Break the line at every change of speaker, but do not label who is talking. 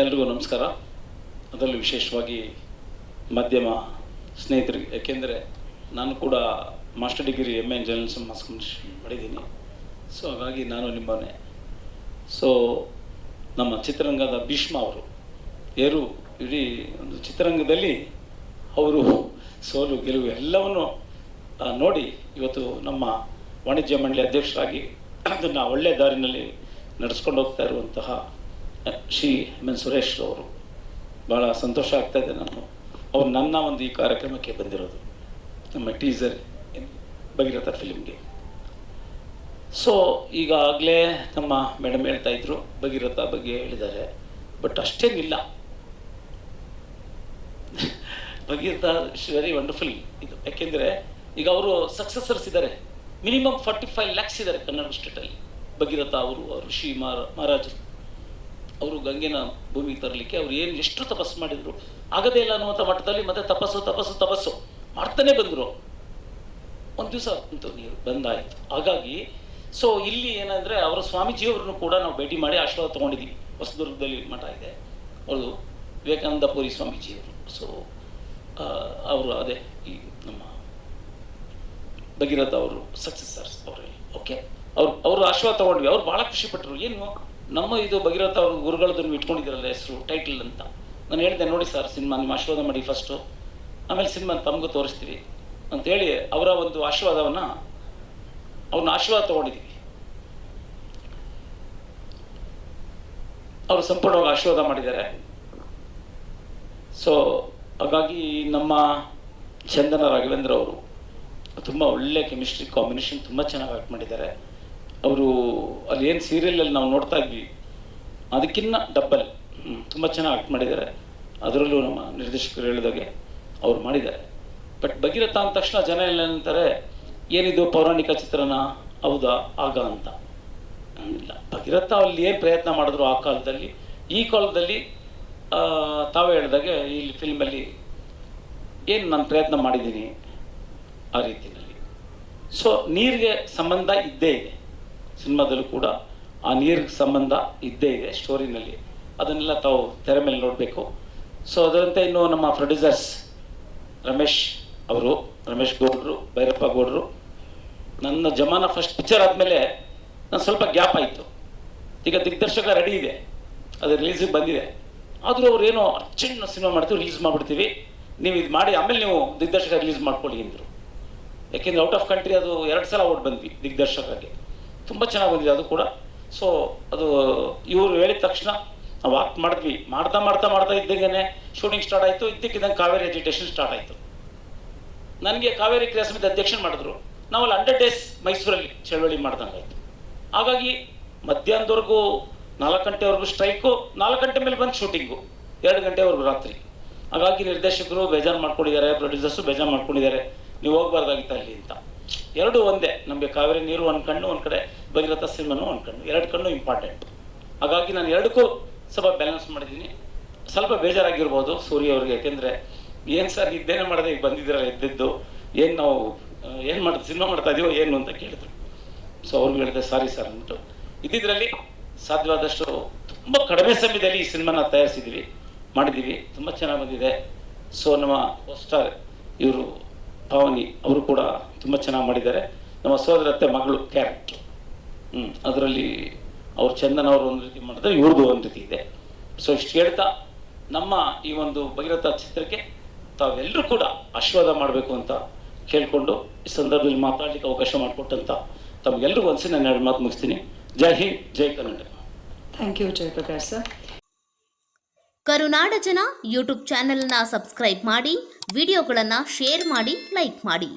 ಎಲ್ರಿಗೂ ನಮಸ್ಕಾರ. ಅದರಲ್ಲಿ ವಿಶೇಷವಾಗಿ ಮಧ್ಯಮ ಸ್ನೇಹಿತರಿಗೆ. ಯಾಕೆಂದರೆ ನಾನು ಕೂಡ master degree M A journalism mass communication ಮಾಡಿದ್ದೀನಿ ಸೊ ಹಾಗಾಗಿ ನಾನು ನಿಮ್ಮನೆ ಸೊ ನಮ್ಮ ಚಿತ್ರರಂಗದ ಭೀಷ್ಮ ಅವರು. ಏರು, ಇಡೀ ಒಂದು ಚಿತ್ರರಂಗದಲ್ಲಿ ಅವರು ಸೋಲು, ಗೆಲುವು ಎಲ್ಲವನ್ನು ನೋಡಿ ಇವತ್ತು ನಮ್ಮ ವಾಣಿಜ್ಯ ಮಂಡಳಿ ಅಧ್ಯಕ್ಷರಾಗಿ ಅದನ್ನು ಒಳ್ಳೆಯ ದಾರಿನಲ್ಲಿ ನಡೆಸ್ಕೊಂಡು ಹೋಗ್ತಾ ಇರುವಂತಹ ಶ್ರೀ ಎನ್ ಸುರೇಶ್ ಅವರು ಭಾಳ ಸಂತೋಷ ಆಗ್ತಾ ಇದೆ ನಾನು ಅವ್ರು ನನ್ನ ಒಂದು ಈ ಕಾರ್ಯಕ್ರಮಕ್ಕೆ ಬಂದಿರೋದು. ನಮ್ಮ ಟೀಸರ್ ಭಗೀರಥ ಫಿಲ್ಮ್ಗೆ. ಸೊ ಈಗಾಗಲೇ ನಮ್ಮ ಮೇಡಮ್ ಹೇಳ್ತಾ ಇದ್ರು, ಭಗೀರಥ ಬಗ್ಗೆ ಹೇಳಿದ್ದಾರೆ ಬಟ್ ಅಷ್ಟೇನಿಲ್ಲ. ಭಗೀರಥ ಇಸ್ ವೆರಿ ವಂಡರ್ಫುಲ್ ಇದು. ಯಾಕೆಂದರೆ, ಈಗ ಅವರು ಸಕ್ಸಸರ್ಸ್ ಇದ್ದಾರೆ. ಮಿನಿಮಮ್ ಫಾರ್ಟಿ ಫೈವ್ ಲ್ಯಾಕ್ಸ್ ಇದ್ದಾರೆ ಕನ್ನಡ ಸ್ಟೇಟಲ್ಲಿ ಭಗೀರಥ ಅವರು ಅವರು ಶ್ರೀ ಮಹಾರಾಜರು. ಅವರು ಗಂಗೆನ ಭೂಮಿಗೆ ತರಲಿಕ್ಕೆ ಅವ್ರು ಏನು ಎಷ್ಟು ತಪಸ್ಸು ಮಾಡಿದರು. ಆಗದೇ ಇಲ್ಲ ಅನ್ನುವಂಥ ಮಟ್ಟದಲ್ಲಿ ಮತ್ತೆ ತಪಸ್ಸು ತಪಸ್ಸು ತಪಸ್ಸು ಮಾಡ್ತಾನೆ ಬಂದರು. ಒಂದು ದಿವಸ ಅಂತೂ ನೀರು ಬಂದಾಯಿತು. ಹಾಗಾಗಿ ಸೊ ಇಲ್ಲಿ ಏನಂದರೆ ಅವರ ಸ್ವಾಮೀಜಿಯವ್ರನ್ನು ಕೂಡ ನಾವು ಭೇಟಿ ಮಾಡಿ ಆಶೀರ್ವಾದ ತೊಗೊಂಡಿದ್ದೀವಿ ಹೊಸದುರ್ಗದಲ್ಲಿ ಮಠ ಇದೆ. ಅವರು ವಿವೇಕಾನಂದ ಪುರಿ ಸ್ವಾಮೀಜಿಯವರು ಸೊ ಅವರು ಅದೇ ಈ ನಮ್ಮ ಭಗೀರಥ ಅವರು ಸಕ್ಸಸ್ಸರ್ಸ್ ಅವರಲ್ಲಿ. ಓಕೆ ಅವ್ರು, ಅವರು ಆಶೀರ್ವಾದ ತೊಗೊಂಡ್ವಿ. ಅವ್ರು ಭಾಳ ಖುಷಿಪಟ್ಟರು ಏನು? ನಮ್ಮ ಇದು ಭಗೀರಥ ಅವರು ಗುರುಗಳದನ್ನು ಇಟ್ಕೊಂಡಿದ್ದಾರಲ್ಲ ಹೆಸರು ಟೈಟಲ್ ಅಂತ. ನಾನು ಹೇಳಿದೆ ನೋಡಿ ಸರ್ ಸಿನಿಮಾ ನಿಮ್ಮ ಆಶೀರ್ವಾದ ಮಾಡಿ ಫಸ್ಟು ಆಮೇಲೆ ಸಿನಿಮಾ ತಮಗೂ ತೋರಿಸ್ತೀವಿ. ಅಂಥೇಳಿ ಅವರ ಒಂದು ಆಶೀರ್ವಾದವನ್ನು ಅವ್ರನ್ನ ಆಶೀರ್ವಾದ ತೊಗೊಂಡಿದ್ದೀವಿ. ಅವರು ಸಂಪೂರ್ಣವಾಗಿ ಆಶೀರ್ವಾದ ಮಾಡಿದ್ದಾರೆ. ಸೊ ಹಾಗಾಗಿ ನಮ್ಮ ಚಂದನ ರಾಘವೇಂದ್ರ ಅವರು ತುಂಬ ಒಳ್ಳೆ ಕೆಮಿಸ್ಟ್ರಿ ಕಾಂಬಿನೇಷನ್ ತುಂಬ ಚೆನ್ನಾಗಿ ಆ್ಯಕ್ಟ್ ಮಾಡಿದ್ದಾರೆ. ಅವರು ಅಲ್ಲಿ ಏನು ಸೀರಿಯಲಲ್ಲಿ ನಾವು ನೋಡ್ತಾ ಇದ್ವಿ, ಅದಕ್ಕಿನ್ನ ಡಬ್ಬಲ್ ತುಂಬ ಚೆನ್ನಾಗಿ ಆಕ್ಟ್ ಮಾಡಿದ್ದಾರೆ. ಅದರಲ್ಲೂ ನಮ್ಮ ನಿರ್ದೇಶಕರು ಹೇಳಿದಾಗೆ ಅವ್ರು ಮಾಡಿದ್ದಾರೆ. ಬಟ್ ಭಗೀರಥ ಅಂದ ತಕ್ಷಣ ಜನ ಎಲ್ಲ ಅಂತಾರೆ, ಏನಿದು ಪೌರಾಣಿಕ ಚಿತ್ರನ? ಹೌದಾ? ಆಗ ಅಂತ. ಇಲ್ಲ ಭಗೀರಥ ಅಲ್ಲಿ ಏನು ಪ್ರಯತ್ನ ಮಾಡಿದ್ರು ಆ ಕಾಲದಲ್ಲಿ? ಈ ಕಾಲದಲ್ಲಿ ತಾವೇ ಹೇಳಿದಾಗೆ ಇಲ್ಲಿ ಫಿಲ್ಮಲ್ಲಿ ಏನು ನಾನು ಪ್ರಯತ್ನ ಮಾಡಿದ್ದೀನಿ ಆ ರೀತಿಯಲ್ಲಿ. ಸೊ ನೀರಿಗೆ ಸಂಬಂಧ ಇದ್ದೇ ಇದೆ. ಸಿನಿಮಾದಲ್ಲೂ ಕೂಡ ಆ ನೀರಿಗೆ ಸಂಬಂಧ ಇದ್ದೇ ಇದೆ ಸ್ಟೋರಿನಲ್ಲಿ. ಅದನ್ನೆಲ್ಲ ತಾವು ತೆರೆ ಮೇಲೆ ನೋಡಬೇಕು. ಸೊ ಅದರಂತೆ ಇನ್ನು ನಮ್ಮ ಪ್ರೊಡ್ಯೂಸರ್ಸ್ ರಮೇಶ್ ಅವರು, ರಮೇಶ್ ಗೌಡ್ರು, ಭೈರಪ್ಪ ಗೌಡ್ರು. ನನ್ನ ಜಮಾನ ಫಸ್ಟ್ ಪಿಕ್ಚರ್ ಆದಮೇಲೆ ನಾನು ಸ್ವಲ್ಪ ಗ್ಯಾಪ್ ಆಯಿತು. ಈಗ ದಿಗ್ದರ್ಶಕ ರೆಡಿ ಇದೆ. ಅದು ರಿಲೀಸಿಗೆ ಬಂದಿದೆ. ಆದರೂ ಅವ್ರು ಏನೋ ಅರ್ಜೆಂಟ್ ಸಿನಿಮಾ ಮಾಡ್ತೀವಿ ರಿಲೀಸ್ ಮಾಡಿಬಿಡ್ತೀವಿ. ನೀವು ಇದು ಮಾಡಿ, ಆಮೇಲೆ ನೀವು ದಿಗ್ದರ್ಶಕ ರಿಲೀಸ್ ಮಾಡ್ಕೊಳ್ಳಿ ಅಂದರು. ಯಾಕೆಂದರೆ ಔಟ್ ಆಫ್ ಕಂಟ್ರಿ ಅದು ಎರಡು ಸಲ ಓಡ್ ಬಂದ್ವಿ ದಿಗ್ದರ್ಶಕಗೆ ತುಂಬ ಚೆನ್ನಾಗಿ ಬಂದಿದೆ ಅದು ಕೂಡ. ಸೊ ಅದು ಇವರು ಹೇಳಿದ ತಕ್ಷಣ ನಾವು ವಾಕ್ ಮಾಡಿದ್ವಿ. ಮಾಡ್ತಾ ಮಾಡ್ತಾ ಮಾಡ್ತಾ ಇದ್ದಂಗೆ ಶೂಟಿಂಗ್ ಸ್ಟಾರ್ಟ್ ಆಯಿತು. ಇದ್ದಕ್ಕಿದ್ದಂಗೆ ಕಾವೇರಿ ಎಜುಕೇಷನ್ ಸ್ಟಾರ್ಟ್ ಆಯಿತು. ನನಗೆ ಕಾವೇರಿ ಕ್ರಿಯಾ ಸಮಿತಿ ಅಧ್ಯಕ್ಷನ ಮಾಡಿದ್ರು. ನಾವಲ್ಲಿ ಹಂಡ್ರೆಡ್ ಡೇಸ್ ಮೈಸೂರಲ್ಲಿ ಚಳವಳಿ ಮಾಡ್ದಂಗೆ ಆಯಿತು ಹಾಗಾಗಿ ಮಧ್ಯಾಹ್ನದವರೆಗೂ ನಾಲ್ಕು ಗಂಟೆವರೆಗೂ ಸ್ಟ್ರೈಕು ನಾಲ್ಕು ಗಂಟೆ ಮೇಲೆ ಬಂದು ಶೂಟಿಂಗು ಎರಡು ಗಂಟೆವರೆಗೂ ರಾತ್ರಿ. ಹಾಗಾಗಿ ನಿರ್ದೇಶಕರು ಬೇಜಾರು ಮಾಡ್ಕೊಂಡಿದ್ದಾರೆ ಪ್ರೊಡ್ಯೂಸರ್ಸು ಬೇಜಾರು ಮಾಡ್ಕೊಂಡಿದ್ದಾರೆ. ನೀವು ಹೋಗ್ಬಾರ್ದಾಗಿತ್ತು ಅಲ್ಲಿ ಅಂತ. ಎರಡು ಒಂದೇ. ನಮಗೆ ಕಾವೇರಿ ನೀರು ಒಂದು ಕಣ್ಣು, ಒಂದು ಕಡೆ ಭಗೀರಥ ಸಿನಿಮಾನು ಒಂದು ಕಣ್ಣು. ಎರಡು ಕಣ್ಣು ಇಂಪಾರ್ಟೆಂಟ್ ಹಾಗಾಗಿ ನಾನು ಎರಡಕ್ಕೂ ಸ್ವಲ್ಪ ಬ್ಯಾಲೆನ್ಸ್ ಮಾಡಿದ್ದೀನಿ. ಸ್ವಲ್ಪ ಬೇಜಾರಾಗಿರ್ಬೋದು ಸೂರ್ಯ ಅವ್ರಿಗೆ. ಯಾಕೆಂದರೆ ಏನು ಸರ್ ಇದ್ದೇನೆ ಮಾಡದೆ ಈಗ ಬಂದಿದ್ದೀರಲ್ಲ ಎದ್ದಿದ್ದು, ಏನು ನಾವು ಏನು ಮಾಡ್ತೀವಿ ಸಿನಿಮಾ ಮಾಡ್ತಾ ಇದೀವೋ ಏನು ಅಂತ ಕೇಳಿದ್ರು. ಸೊ ಅವ್ರಿಗೆ ಹೇಳಿದೆ ಸಾರಿ ಸರ್ ಅಂದ್ಬಿಟ್ಟು. ಇದ್ದಿದ್ರಲ್ಲಿ ಸಾಧ್ಯವಾದಷ್ಟು ತುಂಬ ಕಡಿಮೆ ಸಮಯದಲ್ಲಿ ಈ ಸಿನಿಮಾನ ತಯಾರಿಸಿದ್ದೀವಿ, ಮಾಡಿದ್ದೀವಿ. ತುಂಬ ಚೆನ್ನಾಗಿ ಬಂದಿದೆ. ಸೊ ನಮ್ಮ ಸ್ಟಾರ್ ಇವರು ಪಾವನಿ ಅವರು ಕೂಡ ತುಂಬ ಚೆನ್ನಾಗಿ ಮಾಡಿದ್ದಾರೆ. ನಮ್ಮ ಸೋದರತ್ತೆ ಮಗಳು ಕ್ಯಾರೆಕ್ಟ್ರು ಹ್ಞೂ ಅದರಲ್ಲಿ ಅವ್ರು ಚಂದನ್ ಅವರು ಒಂದು ರೀತಿ ಮಾಡಿದ್ರೆ ಇವ್ರದ್ದು ಒಂದು ರೀತಿ ಇದೆ. ಸೊ ಇಷ್ಟು ಹೇಳ್ತಾ ನಮ್ಮ ಈ ಒಂದು ಭಗೀರಥ ಚಿತ್ರಕ್ಕೆ ತಾವೆಲ್ಲರೂ ಕೂಡ ಆಶೀರ್ವಾದ ಮಾಡಬೇಕು ಅಂತ ಕೇಳಿಕೊಂಡು ಈ ಸಂದರ್ಭದಲ್ಲಿ ಮಾತಾಡಲಿಕ್ಕೆ ಅವಕಾಶ ಮಾಡಿಕೊಟ್ಟಂತ ತಮಗೆಲ್ಲರಿಗೂ ಒಂದ್ಸಿ ನಾನು ಎರಡು ಮಾತು ಮುಗಿಸ್ತೀನಿ. Jai Hind Jai Kannada
thank you Jayaprakash sir
ಕರುನಾಡ ಜನ ಯೂಟ್ಯೂಬ್ ಚಾನೆಲ್ನ ಸಬ್ಸ್ಕ್ರೈಬ್ ಮಾಡಿ ವಿಡಿಯೋಗಳನ್ನು ಶೇರ್ ಮಾಡಿ ಲೈಕ್ ಮಾಡಿ.